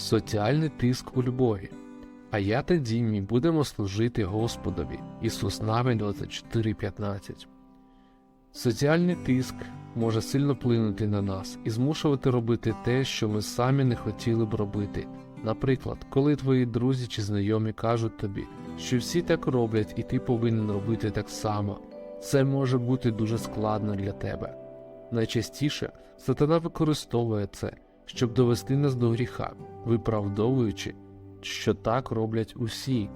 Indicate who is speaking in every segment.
Speaker 1: Соціальний тиск у любові. А я та Дімі будемо служити Господові. Ісус Навин 24.15. Соціальний тиск може сильно вплинути на нас і змушувати робити те, що ми самі не хотіли б робити. Наприклад, коли твої друзі чи знайомі кажуть тобі, що всі так роблять і ти повинен робити так само, це може бути дуже складно для тебе. Найчастіше сатана використовує це, щоб довести нас до гріха, виправдовуючи, що так роблять усі.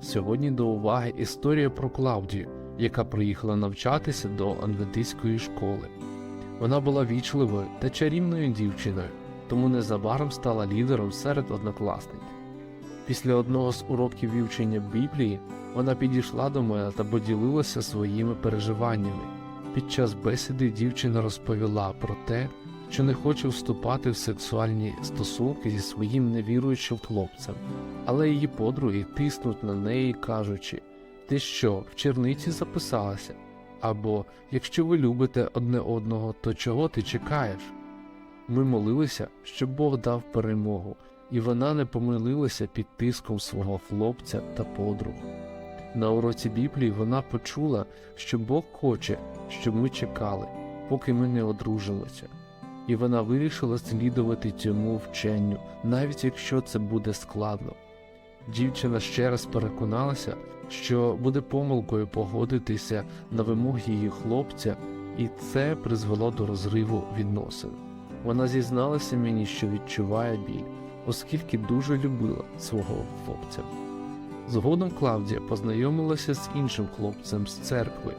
Speaker 1: Сьогодні до уваги історія про Клавдію, яка приїхала навчатися до адвентистської школи. Вона була вічливою та чарівною дівчиною, тому незабаром стала лідером серед однокласників. Після одного з уроків вивчення Біблії вона підійшла до мене та поділилася своїми переживаннями. Під час бесіди дівчина розповіла про те, що не хоче вступати в сексуальні стосунки зі своїм невіруючим хлопцем, але її подруги тиснуть на неї, кажучи: Ти що, в черниці записалася? Або якщо ви любите одне одного, то чого ти чекаєш? Ми молилися, щоб Бог дав перемогу, і вона не помилилася під тиском свого хлопця та подруг. На уроці Біблії вона почула, що Бог хоче, щоб ми чекали, поки ми не одружимося, і вона вирішила слідувати цьому вченню, навіть якщо це буде складно. Дівчина ще раз переконалася, що буде помилкою погодитися на вимоги її хлопця, і це призвело до розриву відносин. Вона зізналася мені, що відчуває біль, оскільки дуже любила свого хлопця. Згодом Клавдія познайомилася з іншим хлопцем з церкви,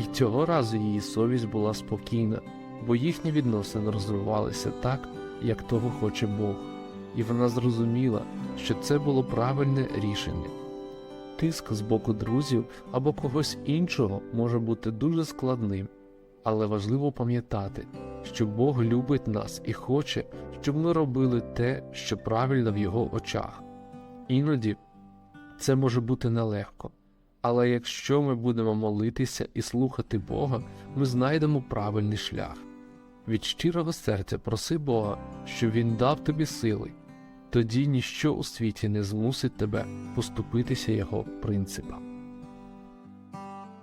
Speaker 1: і цього разу її совість була спокійна, бо їхні відносини розвивалися так, як того хоче Бог, і вона зрозуміла, що це було правильне рішення. Тиск з боку друзів або когось іншого може бути дуже складним, але важливо пам'ятати, що Бог любить нас і хоче, щоб ми робили те, що правильно в Його очах. Іноді це може бути нелегко, але якщо ми будемо молитися і слухати Бога, ми знайдемо правильний шлях. Від щирого серця проси Бога, щоб Він дав тобі сили, тоді ніщо у світі не змусить тебе поступитися Його принципам.